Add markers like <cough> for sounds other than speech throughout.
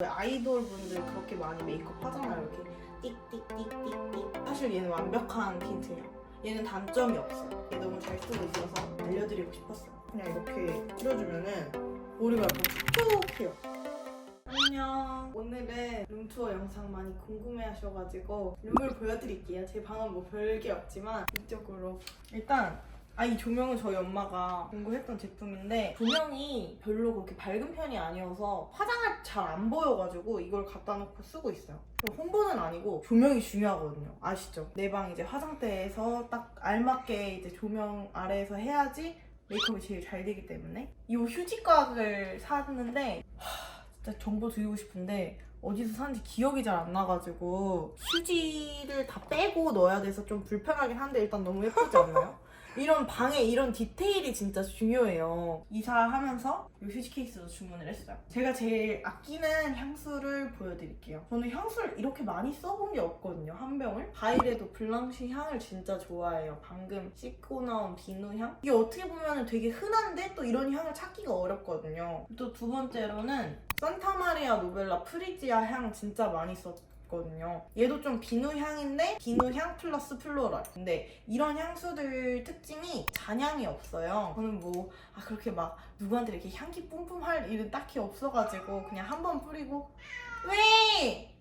왜 아이돌 분들 그렇게 많이 메이크업 하잖아요. 이렇게 띡띡띡띡띡. 사실 얘는 완벽한 틴트예요. 얘는 단점이 없어요. 얘 너무 잘 쓰고 있어서 알려드리고 싶었어요. 그냥 이렇게 뿌려주면은 머리가 약간 촉촉해요. 안녕. 오늘은 룸투어 영상 많이 궁금해 하셔가지고 룸을 보여드릴게요. 제 방은 뭐 별게 없지만 이쪽으로 일단 아 이 조명은 저희 엄마가 공부했던 제품인데 조명이 별로 그렇게 밝은 편이 아니어서 화장을 잘 안 보여가지고 이걸 갖다 놓고 쓰고 있어요. 홍보는 아니고 조명이 중요하거든요. 아시죠? 내 방 이제 화장대에서 딱 알맞게 이제 조명 아래에서 해야지 메이크업이 제일 잘 되기 때문에 이 휴지각을 샀는데 하, 진짜 정보 드리고 싶은데 어디서 샀는지 기억이 잘 안 나가지고 휴지를 다 빼고 넣어야 돼서 좀 불편하긴 한데 일단 너무 예쁘지 않나요? <laughs> 이런 방에 이런 디테일이 진짜 중요해요. 이사하면서 이 휴지 케이스도 주문을 했어요. 제가 제일 아끼는 향수를 보여드릴게요. 저는 향수를 이렇게 많이 써본 게 없거든요. 한 병을. 바이레도 블랑쉬 향을 진짜 좋아해요. 방금 씻고 나온 비누 향. 이게 어떻게 보면 되게 흔한데 또 이런 향을 찾기가 어렵거든요. 또 두 번째로는 산타마리아 노벨라 프리지아 향 진짜 많이 썼 거든요. 얘도 좀 비누 향인데 비누 향 플러스 플로럴. 근데 이런 향수들 특징이 잔향이 없어요. 저는 뭐 아, 그렇게 막 누구한테 이렇게 향기 뿜뿜 할 일은 딱히 없어가지고 그냥 한 번 뿌리고 왜?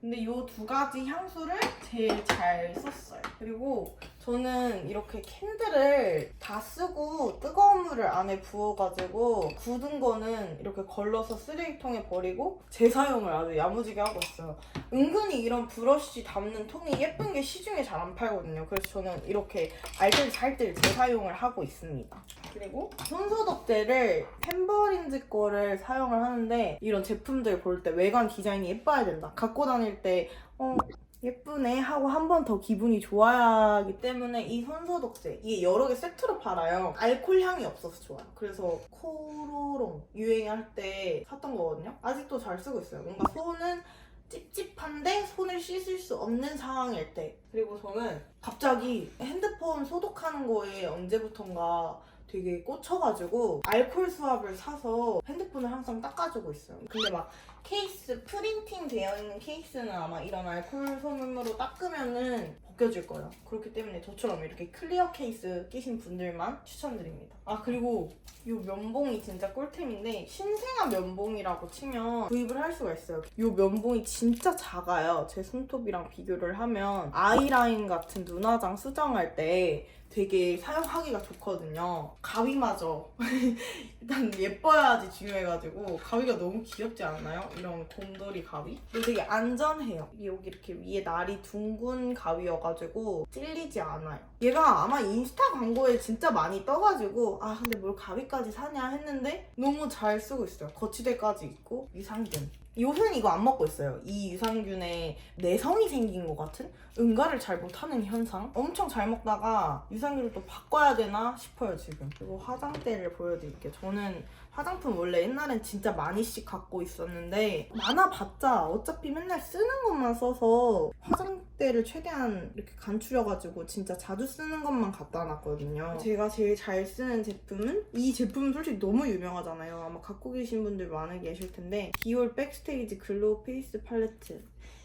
근데 이 두 가지 향수를 제일 잘 썼어요. 그리고 저는 이렇게 캔들을 다 쓰고 뜨거운 물을 안에 부어가지고 굳은 거는 이렇게 걸러서 쓰레기통에 버리고 재사용을 아주 야무지게 하고 있어요. 은근히 이런 브러쉬 담는 통이 예쁜 게 시중에 잘 안 팔거든요. 그래서 저는 이렇게 알뜰 살뜰 재사용을 하고 있습니다. 그리고 손소독제를 템버린즈 거를 사용을 하는데 이런 제품들 볼 때 외관 디자인이 예뻐야 된다. 갖고 다닐 때 어, 예쁘네 하고 한 번 더 기분이 좋아야 하기 때문에 이 손소독제 이게 여러 개 세트로 팔아요. 알콜 향이 없어서 좋아요. 그래서 코로롱 유행할 때 샀던 거거든요. 아직도 잘 쓰고 있어요. 뭔가 손은 찝찝한데 손을 씻을 수 없는 상황일 때. 그리고 저는 갑자기 핸드폰 소독하는 거에 언제부턴가 되게 꽂혀가지고 알콜 수압을 사서 핸드폰을 항상 닦아주고 있어요. 근데 막 케이스 프린팅 되어 있는 케이스는 아마 이런 알콜 소금으로 닦으면은 벗겨질 거예요. 그렇기 때문에 저처럼 이렇게 클리어 케이스 끼신 분들만 추천드립니다. 아 그리고 이 면봉이 진짜 꿀템인데 신생아 면봉이라고 치면 구입을 할 수가 있어요. 이 면봉이 진짜 작아요. 제 손톱이랑 비교를 하면 아이라인 같은 눈화장 수정할 때 되게 사용하기가 좋거든요. 가위마저 <laughs> 일단 예뻐야지 중요해가지고 가위가 너무 귀엽지 않나요? 이런 곰돌이 가위? 되게 안전해요. 여기 이렇게 위에 날이 둥근 가위여가 지고 찔리지 않아요. 얘가 아마 인스타 광고에 진짜 많이 떠가지고 아 근데 뭘 가위까지 사냐 했는데 너무 잘 쓰고 있어요. 거치대까지 있고 유산균. 요새는 이거 안 먹고 있어요. 이 유산균에 내성이 생긴 것 같은 응가를 잘 못하는 현상. 엄청 잘 먹다가 유산균을 또 바꿔야 되나 싶어요 지금. 그리고 화장대를 보여드릴게요. 저는 화장품 원래 옛날엔 진짜 많이씩 갖고 있었는데 많아봤자 어차피 맨날 쓰는 것만 써서 화장대를 최대한 이렇게 간추려가지고 진짜 자주 쓰는 것만 갖다 놨거든요. 제가 제일 잘 쓰는 제품은 이 제품은 솔직히 너무 유명하잖아요. 아마 갖고 계신 분들 많이 계실 텐데 디올 백스테이지 글로우 페이스 팔레트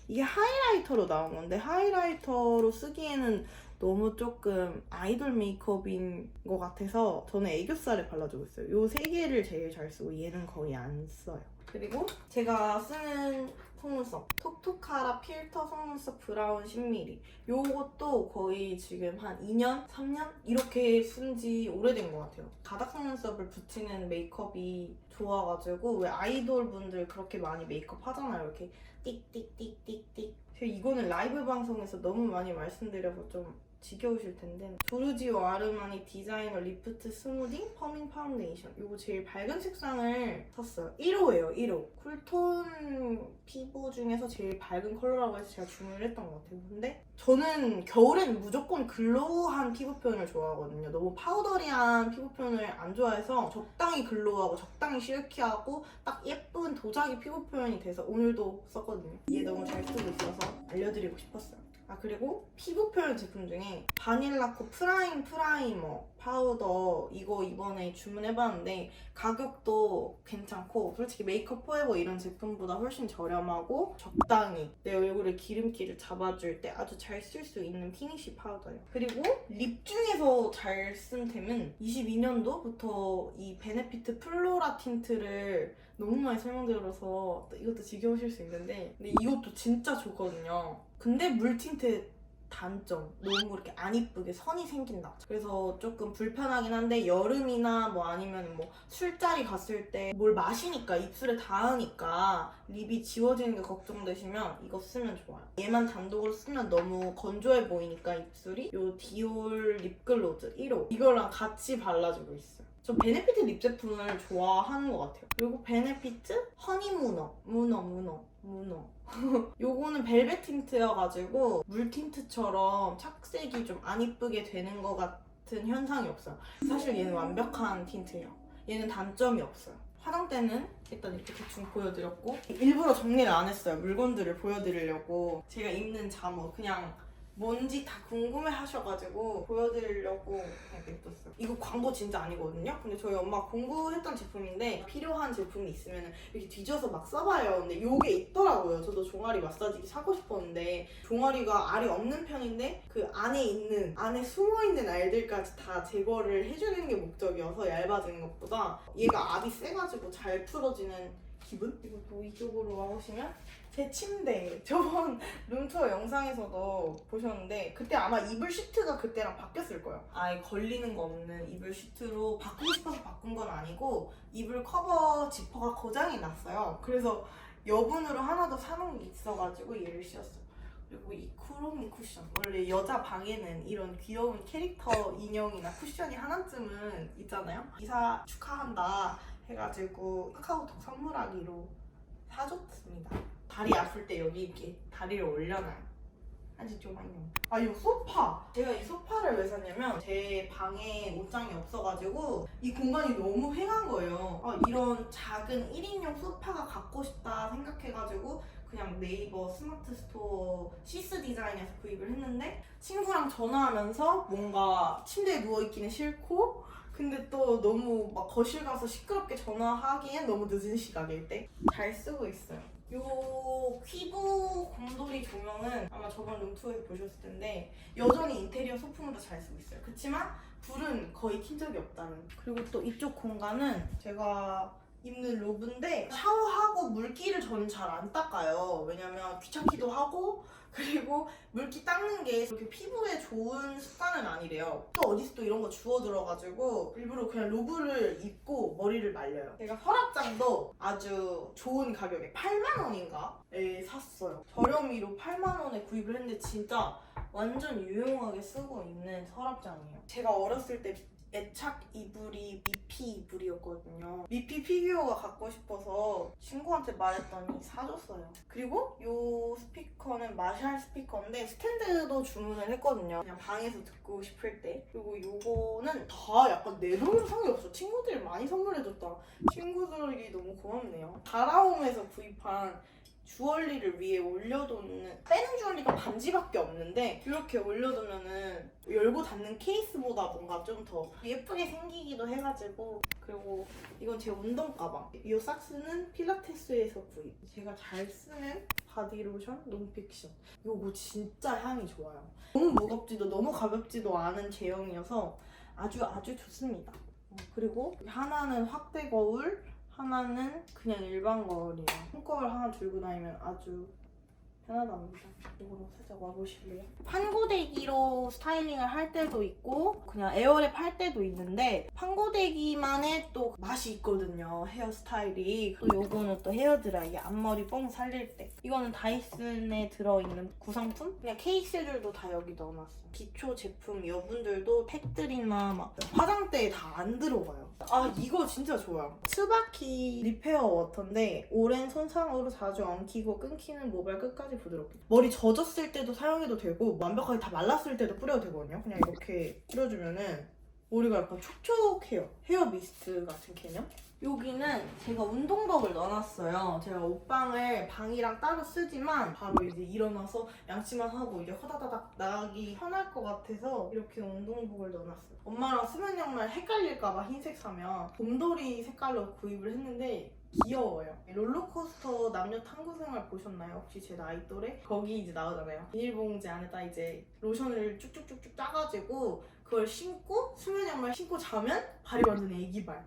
이게 하이라이터로 나온 건데 하이라이터로 쓰기에는 너무 조금 아이돌 메이크업인 것 같아서 저는 애교살에 발라주고 있어요. 요 세 개를 제일 잘 쓰고 얘는 거의 안 써요. 그리고 제가 쓰는 속눈썹 톡톡하라 필터 속눈썹 브라운 10mm 요것도 거의 지금 한 2년? 3년? 이렇게 쓴 지 오래된 것 같아요. 가닥 속눈썹을 붙이는 메이크업이 좋아가지고 왜 아이돌 분들 그렇게 많이 메이크업 하잖아요. 이렇게 띡띡띡띡띡 제가 이거는 라이브 방송에서 너무 많이 말씀드려서 좀 지겨우실 텐데. 조르지오 아르마니 디자이너 리프트 스무딩 퍼밍 파운데이션. 이거 제일 밝은 색상을 샀어요. 1호예요 1호. 쿨톤 피부 중에서 제일 밝은 컬러라고 해서 제가 주문을 했던 것 같아요. 근데 저는 겨울엔 무조건 글로우한 피부 표현을 좋아하거든요. 너무 파우더리한 피부 표현을 안 좋아해서 적당히 글로우하고 적당히 실키하고 딱 예쁜 도자기 피부 표현이 돼서 오늘도 썼거든요. 얘 너무 잘 쓰고 있어서 알려드리고 싶었어요 아 그리고 피부 표현 제품 중에 바닐라코 프라임 프라이머 파우더 이거 이번에 주문해봤는데 가격도 괜찮고 솔직히 메이크업 포에버 이런 제품보다 훨씬 저렴하고 적당히 내 얼굴에 기름기를 잡아줄 때 아주 잘 쓸 수 있는 피니쉬 파우더예요. 그리고 립 중에서 잘 쓴 템은 22년도부터 이 베네피트 플로라 틴트를 너무 많이 설명드려서 이것도 지겨우실 수 있는데 근데 이것도 진짜 좋거든요. 근데 물 틴트 단점 너무 이렇게 안 이쁘게 선이 생긴다. 그래서 조금 불편하긴 한데 여름이나 뭐 아니면 뭐 술자리 갔을 때 뭘 마시니까 입술에 닿으니까 립이 지워지는 게 걱정되시면 이거 쓰면 좋아요. 얘만 단독으로 쓰면 너무 건조해 보이니까 입술이 요 디올 립글로즈 1호 이거랑 같이 발라주고 있어요. 저 베네피트 립 제품을 좋아하는 것 같아요. 그리고 베네피트 허니 무너, 무너, 무너, 무너. <laughs> 요거는 벨벳 틴트여가지고 물 틴트처럼 착색이 좀 안 이쁘게 되는 것 같은 현상이 없어요. 사실 얘는 완벽한 틴트예요. 얘는 단점이 없어요. 화장대는 일단 이렇게 대충 보여드렸고 일부러 정리를 안 했어요. 물건들을 보여드리려고 제가 입는 잠옷 그냥 뭔지 다 궁금해 하셔가지고 보여드리려고 그냥 냅뒀어요. 이거 광고 진짜 아니거든요? 근데 저희 엄마 공부했던 제품인데 필요한 제품이 있으면 이렇게 뒤져서 막 써봐요. 근데 요게 있더라고요. 저도 종아리 마사지기 사고 싶었는데 종아리가 알이 없는 편인데 그 안에 있는 안에 숨어있는 알들까지 다 제거를 해주는 게 목적이어서 얇아지는 것보다 얘가 압이 세가지고 잘 풀어지는 기분? 그리고 또 이쪽으로 와보시면 제 침대 저번 <laughs> 룸투어 영상에서도 보셨는데 그때 아마 이불 시트가 그때랑 바뀌었을 거예요. 아예 걸리는 거 없는 이불 시트로 바꾸고 싶어서 바꾼 건 아니고 이불 커버 지퍼가 고장이 났어요. 그래서 여분으로 하나 더 사놓은 게 있어가지고 얘를 씌웠어요. 그리고 이 쿠로미 쿠션 원래 여자 방에는 이런 귀여운 캐릭터 인형이나 쿠션이 하나쯤은 있잖아요. 이사 축하한다 해가지고 카카오톡 선물하기로 사줬습니다 다리 아플 때 여기 이렇게 다리를 올려놔요. 한지 좀 많이. 아, 이 소파. 제가 이 소파를 왜 샀냐면 제 방에 옷장이 없어가지고 이 공간이 너무 횡한 거예요. 아, 이런 작은 1인용 소파가 갖고 싶다 생각해가지고 그냥 네이버 스마트 스토어 시스 디자인에서 구입을 했는데 친구랑 전화하면서 뭔가 침대에 누워있기는 싫고 근데 또 너무 막 거실 가서 시끄럽게 전화하기엔 너무 늦은 시각일 때 잘 쓰고 있어요. 요 퀴브 곰돌이 조명은 아마 저번 룸투어에서 보셨을 텐데 여전히 인테리어 소품으로 잘 쓰고 있어요. 그렇지만 불은 거의 킨 적이 없다는. 그리고 또 이쪽 공간은 제가 입는 로브인데 샤워하고 물기를 저는 잘 안 닦아요. 왜냐면 귀찮기도 하고 그리고 물기 닦는 게 그렇게 피부에 좋은 습관은 아니래요. 또 어디서 또 이런 거 주워 들어가지고 일부러 그냥 로브를 입고 머리를 말려요. 제가 서랍장도 아주 좋은 가격에 8만 원인가에 샀어요. 저렴이로 8만 원에 구입을 했는데 진짜 완전 유용하게 쓰고 있는 서랍장이에요. 제가 어렸을 때 애착 이불이 미피 이불이었거든요. 미피 피규어가 갖고 싶어서 친구한테 말했더니 사줬어요. 그리고 요 스피커는 마샬 스피커인데 스탠드도 주문을 했거든요. 그냥 방에서 듣고 싶을 때. 그리고 요거는 다 약간 내동성이 없어. 친구들이 많이 선물해줬다. 친구들이 너무 고맙네요. 다라홈에서 구입한 주얼리를 위에 올려놓는 빼는 주얼리가 반지밖에 없는데 이렇게 올려두면은 열고 닫는 케이스보다 뭔가 좀 더 예쁘게 생기기도 해가지고 그리고 이건 제 운동 가방. 이 삭스는 필라테스에서 구입. 제가 잘 쓰는 바디로션 논픽션. 이거 진짜 향이 좋아요. 너무 무겁지도 너무 가볍지도 않은 제형이어서 아주 아주 좋습니다. 어, 그리고 하나는 확대 거울 하나는 그냥 일반 거울이에요. 손거울 하나 들고 다니면 아주 편하답니다. 이거로 살짝 와보실래요? 판고데기로 스타일링을 할 때도 있고 그냥 에어랩 할 때도 있는데 판고데기만의 또 맛이 있거든요. 헤어스타일이. 또 요거는 또 헤어드라이 앞머리 뽕 살릴 때. 이거는 다이슨에 들어있는 구성품? 그냥 케이스들도 다 여기 넣어놨어요. 기초 제품 여분들도 팩들이나 막 화장대에 다 안 들어가요. 아 이거 진짜 좋아요.ツ바키 리페어 워터인데 오랜 손상으로 자주 엉키고 끊기는 모발 끝까지 부드럽게. 머리 젖었을 때도 사용해도 되고 완벽하게 다 말랐을 때도 뿌려도 되거든요. 그냥 이렇게 뿌려주면은 머리가 약간 촉촉해요. 헤어 미스트 같은 개념? 여기는 제가 운동복을 넣어놨어요. 제가 옷방을 방이랑 따로 쓰지만 바로 이제 일어나서 양치만 하고 이제 허다다닥 나가기 편할 것 같아서 이렇게 운동복을 넣어놨어요. 엄마랑 수면 양말 헷갈릴까봐 흰색 사면 곰돌이 색깔로 구입을 했는데 귀여워요. 롤러코스터 남녀 탐구 생활 보셨나요? 혹시 제 나이 또래? 거기 이제 나오잖아요. 비닐봉지 안에다 이제 로션을 쭉쭉쭉쭉 짜가지고 그걸 신고 수면 양말 신고 자면 발이 완전 애기발.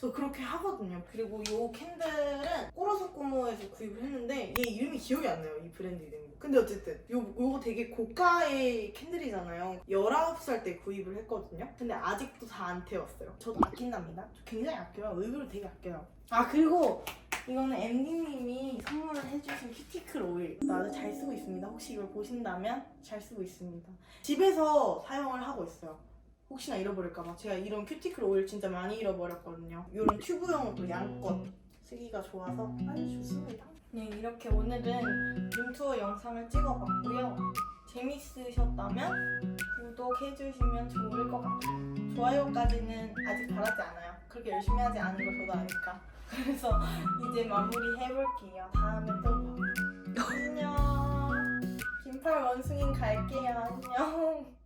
저 그렇게 하거든요. 그리고 이 캔들은 꼬라서 꼬모에서 구입을 했는데 얘 이름이 기억이 안 나요. 이 브랜드 이름이. 근데 어쨌든 요, 요거 되게 고가의 캔들이잖아요. 19살 때 구입을 했거든요. 근데 아직도 다 안 태웠어요. 저도 아낀답니다. 저 굉장히 아껴요. 의외로 되게 아껴요. 아 그리고 이거는 엠디님이 선물을 해주신 큐티클 오일 나도 잘 쓰고 있습니다. 혹시 이걸 보신다면 잘 쓰고 있습니다. 집에서 사용을 하고 있어요. 혹시나 잃어버릴까봐 제가 이런 큐티클 오일 진짜 많이 잃어버렸거든요. 이런 또 양껏 쓰기가 좋아서 아주 좋습니다. 네 이렇게 오늘은 룸투어 영상을 찍어봤고요. 재밌으셨다면 구독해주시면 좋을 것 같아요. 좋아요까지는 아직 바라지 않아요. 그렇게 열심히 하지 않은 걸 저도 아니까. 그래서 이제 마무리 해볼게요. 다음에 또 봐요. 안녕. 긴팔 원숭이 갈게요. 안녕.